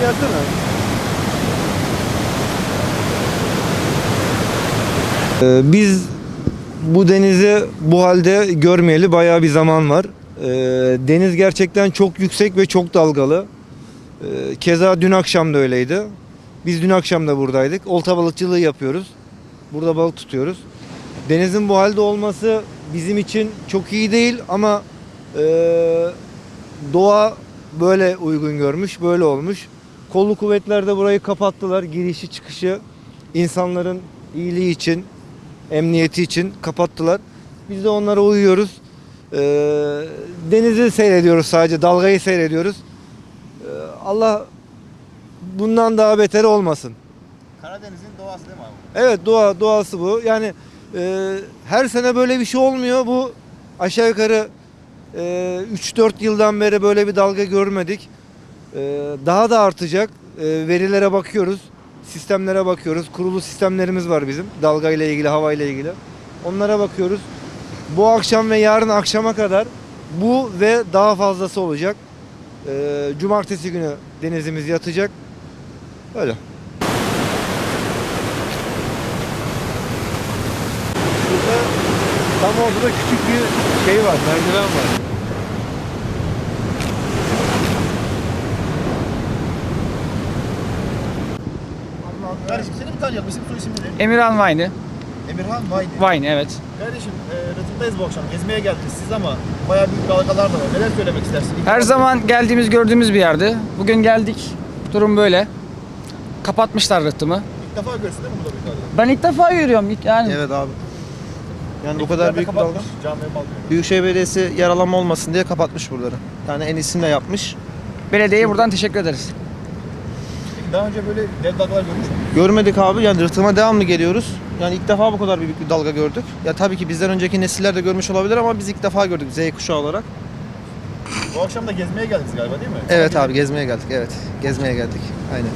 gelsene. Ee, biz bu denizi bu halde görmeyeli bayağı bir zaman var. Ee, deniz gerçekten çok yüksek ve çok dalgalı. Ee, keza dün akşam da öyleydi. Biz dün akşam da buradaydık. Olta balıkçılığı yapıyoruz. Burada balık tutuyoruz. Denizin bu halde olması bizim için çok iyi değil ama e, doğa böyle uygun görmüş, böyle olmuş. Kolluk kuvvetler de burayı kapattılar. Girişi çıkışı insanların iyiliği için, emniyeti için kapattılar. Biz de onlara uyuyoruz. Ee, denizi seyrediyoruz sadece, dalgayı seyrediyoruz. Ee, Allah bundan daha beter olmasın. Karadeniz'in doğası değil mi abi? Evet doğa doğası bu. Yani e, her sene böyle bir şey olmuyor. Bu aşağı yukarı e, 3-4 yıldan beri böyle bir dalga görmedik. E, daha da artacak. E, verilere bakıyoruz. Sistemlere bakıyoruz. Kurulu sistemlerimiz var bizim. Dalga ile ilgili, hava ile ilgili. Onlara bakıyoruz. Bu akşam ve yarın akşama kadar bu ve daha fazlası olacak. E, cumartesi günü denizimiz yatacak. Öyle. Burada tam ortada küçük bir şey var, merdiven var. Kardeşim seni bir tanıyalım. İsim soy isim nedir? Emirhan Vine'ı. Emirhan Vayni. Vine evet. Kardeşim e, Rıhtım'dayız bu akşam. Gezmeye geldiniz siz ama bayağı büyük dalgalar da var. Neler söylemek istersin? İlk Her defa- zaman geldiğimiz gördüğümüz bir yerdi. Bugün geldik. Durum böyle. Kapatmışlar rıhtımı. İlk defa görsün değil mi burada büyük dalga? Ben ilk defa yürüyorum. ilk- Yani Evet abi. Yani bu kadar büyük bir dalga. kapatmış Cami ve Balkonu. Büyükşehir Belediyesi yaralanma olmasın diye kapatmış buraları. Yani en iyisini de yapmış. belediyeye buradan teşekkür ederiz. Daha önce böyle dev dalgalar görmüş müydün? Görmedik abi yani rıhtıma devamlı geliyoruz. Yani ilk defa bu kadar büyük bir dalga gördük. Ya tabii ki bizden önceki nesiller de görmüş olabilir ama biz ilk defa gördük Z kuşağı olarak. Bu akşam da gezmeye geldiniz galiba değil mi? Evet abi gezmeye geldik evet. Gezmeye geldik. Aynen.